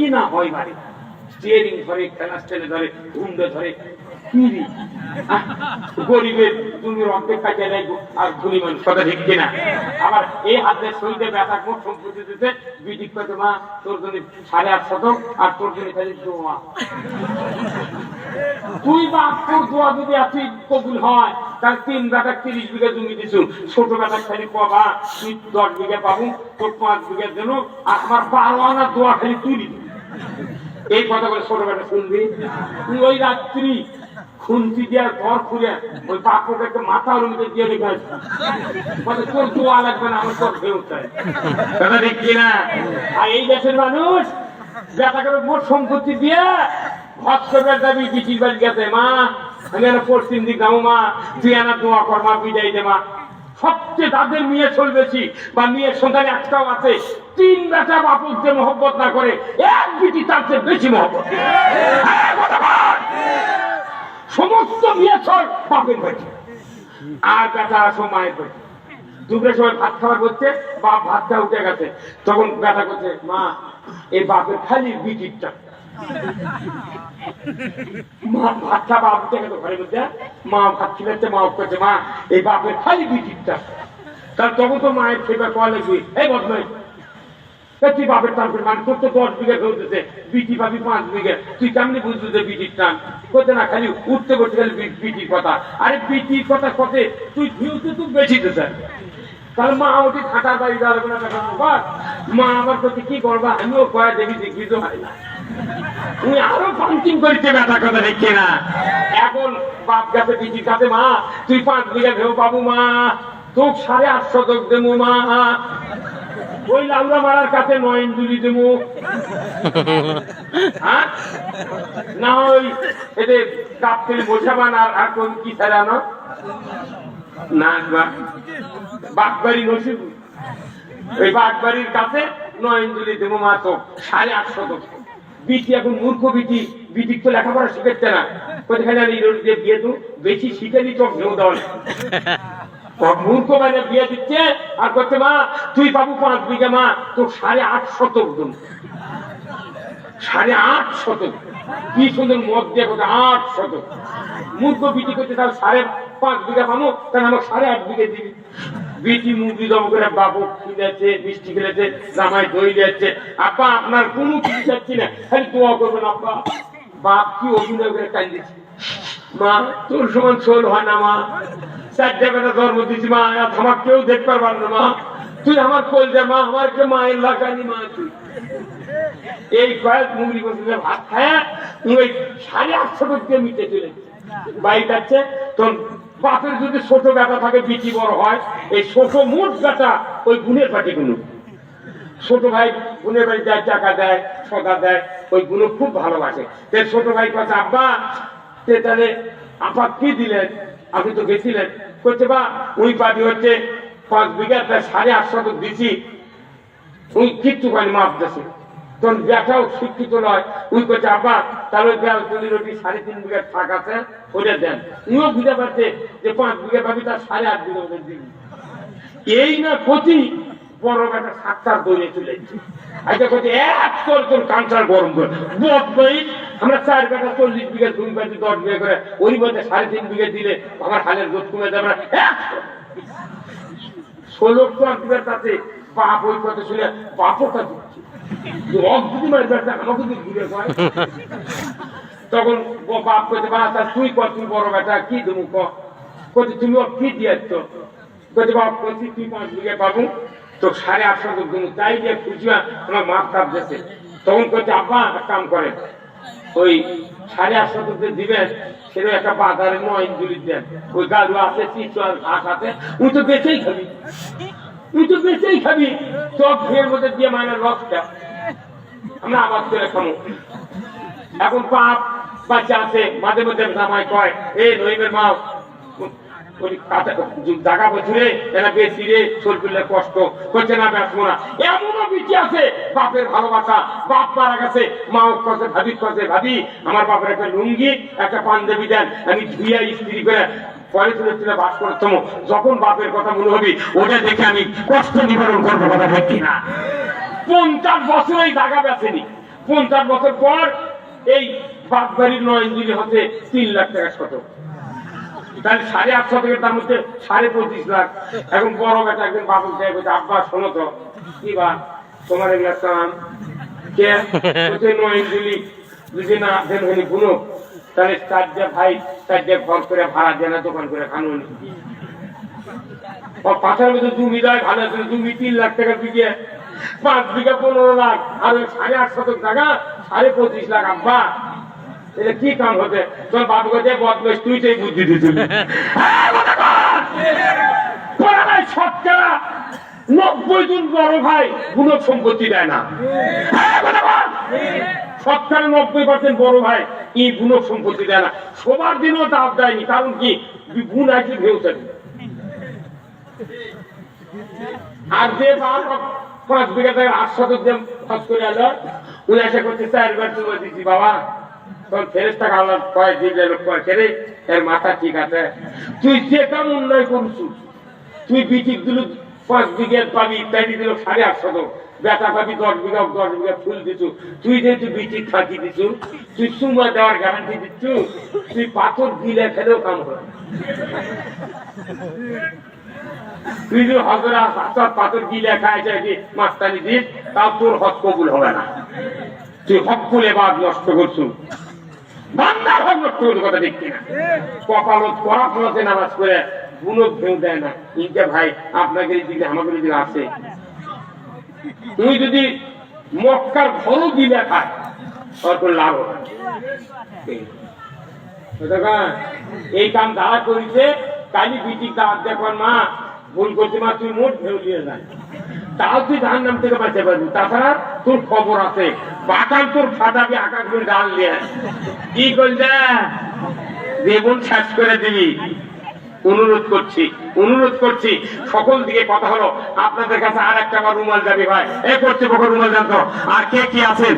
কি না হয় বাড়ি স্টিয়ারিং ধরে খেলা স্টেলে ধরে হুন্ডে ধরে গরিবের তুমি নেই আর মানুষ কথা ঠিক কিনা? আবার এই হাতে শরীরে ব্যথা কোন সম্পত্তি দিতে বিদিক কত মা, তোর জন্য সাড়ে আট শতক, আর তোর জন্য খালি দু মা তুই দোয়া যদি আছি কবুল হয় তার তিন বেটা তিরিশ বিঘা জমি দিছু। ছোট বেটা খালি পাবা, তুই দশ বিঘা পাবো, তোর পাঁচ বিঘা দেন আর আমার বারো আনা দোয়া খালি তুই দিবি। এই কথা বলে শুনবি? ওই রাত্রি খুন্তি ঘর খুলে ওই মাথা দিয়ে রেখে তোর দোয়া লাগবে না, আমার তোর কথা আর এই দেশের মানুষ বেটা করে মোট সম্পত্তি দিয়ে হজ বিটির বাড়ি গেছে, মা, আমি পশ্চিম দিক মা, তুই এনা দোয়া কর, মা, বিদায় দে, মা। সবচেয়ে তাদের মেয়ে চলবেছি বা মেয়ের সন্তান একটাও আছে, তিন বেটা বাপুর যে মহব্বত না করে এক বিটি তার চেয়ে বেশি মহব্বত। হ্যাঁ। সমস্ত মেয়ে চল বাপের বাড়ি আর বেটা আসো মায়ের বাড়ি দুপুরের সময় ভাত খাবার করছে, বাপ ভাতটা উঠে গেছে। তখন বেটা করছে মা এই বাপের খালি বিটিরটা। বাপের খালি উঠতে গেলে বিটির কথা। আরে বিটির কথা কথে তুই ভিউতে তুই বেশি তাহলে মা ওটি খাটার বাড়ি যাবে না মা আমার কি করবা? আমিও কয়া দেবি দেখবি তো না। তুমি আরও পাঞ্চিং করিতে ব্যথা কথা দেখছে না? এখন বাপ গাছে বিটির কাছে, মা, তুই পাঁচ বিঘা ভেউ পাবো, মা। তোর সাড়ে আটশো তোক দেবো, মা। ওই লাউলা মারার কাছে নয় ইঞ্জুরি দেবো। হ্যাঁ? না ওই এদের কাপ থেকে বসাবান আর আর কোন কি ছাড়ানো না? বা বাগবাড়ি নসিব। ওই বাগবাড়ির কাছে নয় ইঞ্জুরি দেবো, মা তো সাড়ে আটশো তো বিটি এখন মূর্খ বিটি বিটি তো লেখাপড়া শিখাচ্ছে না। কোথায় জানি যে বিয়ে তো বেশি শিখেনি তো ভেউ দেওয়া মূর্খ মানে বিয়ে দিচ্ছে, আর করছে মা, তুই পাবো পাঁচ বিঘা মা, তোর সাড়ে আট শতক দেবো। সাড়ে আট শতক। কি সুন্দর মদ দিয়ে কোথায় আট শতক। মূর্খ বিটি করছে, তাহলে সাড়ে পাঁচ বিঘা পাবো তাহলে আমার সাড়ে আট বিঘা দিবি। বিটি মুরগি করে বাবু খিলেছে খেলেছে, জামাই দই আপা, আপনার কোনো কিছু চাচ্ছি না। খালি দোয়া করবেন বাপ কি অভিনয় করে মা, তোর সমান হয় না, মা। মা। আমার কেউ দেখতে পারবার না, মা। তুই আমার কোল যা মা। আমার কে মায়ের লাগানি মা, তুই? এই কয়েক মুগরি বসে ভাত খায় ওই সাড়ে আটশো টাকা মিটে চলে বাইক আছে, তোর বাপের যদি ছোট বেটা থাকে বিচি বড় হয়, এই ছোট মোট বেটা ওই গুণের পাটি গুলো ছোট ভাই গুণের বাড়ি যায় টাকা দেয়, সদা দেয়, ওই গুলো খুব ভালোবাসে তে ছোট ভাই কাছে আব্বা, তে তাহলে আপা কি দিলেন? আপনি তো গেছিলেন। করছে বা, ওই পাটি হচ্ছে পাঁচ বিঘা তার সাড়ে আটশো তো দিছি। ওই কিচ্ছু পানি মাপ দেশে তখন ব্যাটাও শিক্ষিত নয়। ওই করছে আব্বা, তাহলে ওই ব্যাল রুটি সাড়ে তিন বিঘা থাক আছে ওটা দেন। উনিও বুঝতে পারছে যে পাঁচ বিঘা পাবি তার সাড়ে আট বিঘা ওদের দিবি এই না ক্ষতি, বড় সাতটার চলে করছে এক তোর তোর কাঁচার গরম করে আমরা চার বেটা চল্লিশ বিঘা দুই পাচ্ছি দশ বিঘা করে ওই মধ্যে সাড়ে তিন বিঘা দিলে আমার হালের রোদ কমে যাবে ষোলো তো আপনার কাছে বাপ ওই কথা শুনে বাপও তা দিচ্ছে হয় তখন ও বাপ কইতে বা তুই কর, তুই বড় বেটা, কি দেবো কইতে তুমি ও কি দিয়েছ? কইতে বাপ, কইছি, তুই পাঁচ বিঘে পাবো। তো সাড়ে আটশো দেবো। তাই যে খুশি আমার মাপ কাপ দিয়েছে। তখন কইতে আব্বা কাম করে। ওই সাড়ে আটশো যে দিবেন সেটা একটা বাজারে নয় ইঞ্জুরি দেন। ওই গাড়ু আছে চিত্র ঘাস আছে। তুই তো বেঁচেই খাবি। বেঁচেই খাবি। ঘের মধ্যে দিয়ে মানে রসটা আমরা আবাদ করে এখন বাপ, বাচ্চা আছে, মাঝে মধ্যে কয় নইবের মা কষ্ট। করছে না না এমনও বিচি আছে, বাপের ভালোবাসা। বাপ মারা গেছে মা ও ভাবি কছে ভাবি। আমার বাপের একটা লুঙ্গি, একটা পাঞ্জাবি দেন। আমি ধুইয়া ইস্ত্রি করে পরে তুলে তুলে বাস করতাম যখন বাপের কথা মনে হবি ওটা দেখে আমি কষ্ট নিবারণ করব কথা দেখি না? পঞ্চাশ বছর এই জায়গা বেছেনি পঞ্চাশ বছর পর এই বাপ বাড়ির নয় ইঞ্জিনি হচ্ছে তিন লাখ টাকা শত। তাহলে সাড়ে আট শতকের দাম হচ্ছে সাড়ে পঁচিশ লাখ। এখন বড় বেটা একজন বাবুল সাহেব বলছে, আব্বা শোনো তো কি বা? তোমার এগুলা কাম? কে? নয় ইঞ্জিনি যদি না দেন তাহলে চারটে ভাই চারটে ঘর করে ভাড়া দেয় না, দোকান করে খানুন পাথার মধ্যে জমি দেয় ভালো আছে জমি তিন লাখ টাকা বিঘে পাঁচ বিঘা পনেরো লাখ, আর ওই সাড়ে আট শতক টাকা, সাড়ে পঁচিশ লাখ আব্বা। এটা কি কাম হতে? তোর বাবুকে যে বদমাস তুই সেই বুদ্ধি দিছিলি শতকরা নব্বই জন বড় ভাই গুণ সম্পত্তি দেয় না। শতকরা নব্বই পার্সেন্ট বড় ভাই। এই গুণ সম্পত্তি দেয় না। সবার দিনও দাব দেয়নি, কারণ কি? গুণ আছে ভেউছে আর যে পাঁচ বিঘা থেকে আট শতক যে খরচ করে আলো উনি এসে করছে চারবার তুলে দিচ্ছি বাবা। তোর ফেরেস টাকা আল্লাহ কয় দিলে লোক কয় রে এর মাথা ঠিক আছে। তুই যে কাম উন্নয় করছু তুই বিটিক দিল পাঁচ বিঘে পাবি ইত্যাদি দিল সাড়ে আট শতক। বেটা পাবি দশ বিঘা দশ বিঘা ফুল তুই দিছু, তুই সুমা দেওয়ার গ্যারান্টি তুই পাথর দিলে ফেলেও কাম তুই হজরা পাথর গিলে খায় মাস্তানি দিস তাও তোর হক কবুল হবে না। তুই হক কুলে বাদ নষ্ট করছু। বান্দার হক নষ্ট করতে কথা ঠিক কিনা? কপালত পড়াশোনাতে নামাজ করে গুলো ভেউ দেয় না। ইনকে ভাই, আপনাকে দিকে, আমাকে দিকে আছে তুই যদি মক্কার ঘরও গিলে খায় তোর লাভ এই। কাম দাঁড়া করিছে, কালি বিটি দাঁত দেখুন মা, ভুল করছে মা, তুই মোট ভেউ দিয়ে যায়। তাও তুই ধান নাম থেকে বাঁচতে পারবি। তাছাড়া তোর খবর আছে বাটাল তোর ফাটাবি আকাশ ডাল দিয়ে কি করছে দেবন শেষ করে দিবি। অনুরোধ করছি অনুরোধ করছি, সকল দিকে কথা হলো। আপনাদের কাছে আর একটা আমার রুমাল দাবি হয়। এ করছে রুমাল জানতো আর কে কি আছেন?